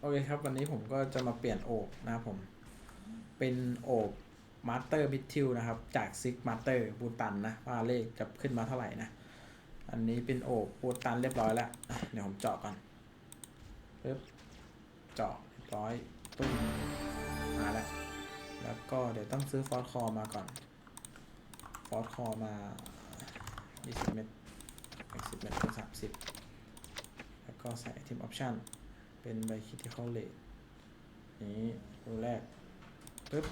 โอเคครับ วันนี้ผมก็จะมาเปลี่ยนโอบนะครับผม เป็นโอบมาสเตอร์บิททิลนะครับ จากซิกมาสเตอร์บูตันนะ ว่าเลขจะขึ้นมาเท่าไหร่นะ อันนี้เป็นโอบบูตันเรียบร้อยแล้ว เดี๋ยวผมเจาะก่อนปึ๊บเจาะเรียบร้อยตุ้มมาแล้ว แล้วก็เดี๋ยวต้องซื้อฟอสคอมาก่อน ฟอสคอมา 20 เมตร 10 เมตรเป็น30 แล้วก็ใส่ทีมออปชั่น เป็นใบคิดที่เขาเลทนี้ตัวแรกปึ๊บ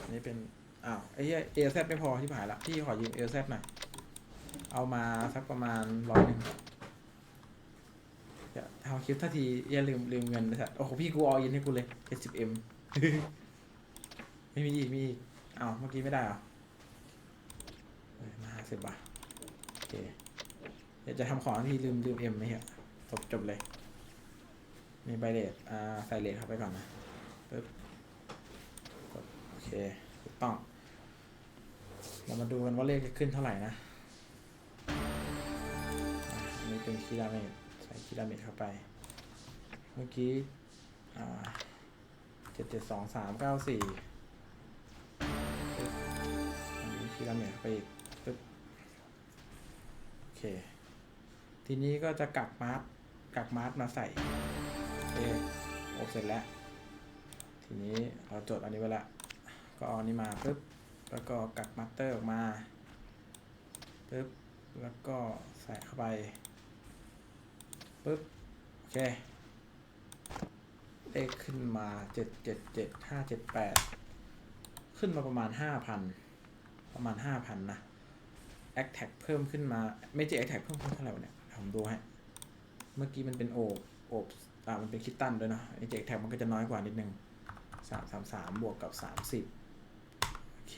อันนี้เป็น อ้าว ไอ้เหี้ยเอแซไม่พอที่ผ่านละพี่ขอยืมเอแซหน่อยเอามาสักประมาณร้อยหนึ่งอย่าทำคลิปท่าทีอย่าลืมลืมเงินนะสัตว์โอ้โหพี่กูเอายินให้กูเลยเจ็ดสิบเอ็มไม่มีอีกมีอีกอ้าเมื่อกี้ไม่ได้เหรอมาห้าสิบบาทโอเคเดี๋ยวจะทำของที่ลืมลืมเอ็มไหมฮียจบจบเลย มีใบเลทอ่าใส่เลทเข้าไปก่อนนะปึ๊บกดโอเคถูกต้อง เรามาดูกันว่าเลขจะขึ้นเท่าไหร่นะอันนี้เป็นคีย์ดาเมจใส่คีย์ดาเมจเข้าไป เมื่อกี้อ่าเจ็ดเจ็ดสองสามเก้าสี่อันนี้คีย์ดาเมจเข้าไปอีกปึ๊บโอเค ทีนี้ก็จะกักมาร์กกักมาร์กมาใส่ เคโอบเสร็จแล้ว ทีนี้เราจดอันนี้ไว้ละก็เอาอันนี้มาปึ๊บแล้วก็กักมาสเตอร์ออกมาปึ๊บแล้วก็ใส่เข้าไปปึ๊บโอเคเลขขึ้นมาเจ็ดเจ็ดเจ็ดห้าเจ็ดแปดขึ้นมาประมาณห้าพันประมาณห้าพันนะแอคแท็กเพิ่มขึ้นมาไม่ใช่แอคแท็กเพิ่มขึ้นเท่าไหร่เนี่ยผมดูให้เมื่อกี้มันเป็นโอบโอ บอ่ามันเป็นคิตตันด้วยนะไอเจแท็กมันก็จะน้อยกว่านิดนึงสามสามสามบวกกับสามสิบโอเค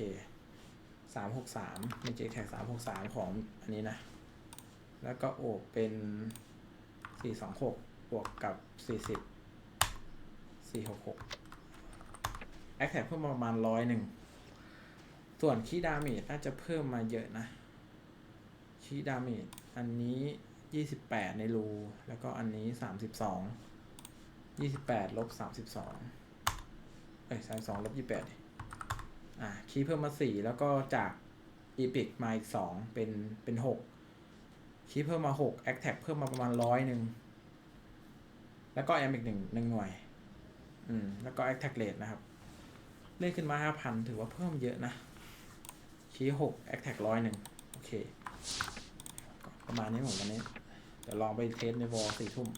สามหกสามมีเจแท็กสามหกสามของอันนี้นะ แล้วก็โอบเป็นสี่สองหกบวกกับสี่สิบสี่หกหกแอคแท็กเพิ่มมาประมาณร้อยหนึ่งส่วนคีดามจน่าจะเพิ่มมาเยอะนะคีดามจอันนี้ 28ในรู แล้วก็อันนี้32 28ลบ32เอ้ย32ลบ28ดิอะคีย์เพิ่มมา4แล้วก็จาก Epic มาอีก2เป็นเป็น6คีย์เพิ่มมา6 Attack เพิ่มมาประมาณร้อยหนึ่งแล้วก็แอมอีกหนึ่งหนึ่งหน่วย อืม แล้วก็ Attack Rate นะครับ เลขขึ้นมา5,000ถือว่าเพิ่มเยอะนะ คีย์หกแอคแท็กร้อยหนึ่งโอเค ประมาณนี้ผมวันนี้ เดี๋ยวลองไปเทสในวอลสี่ทุ่ม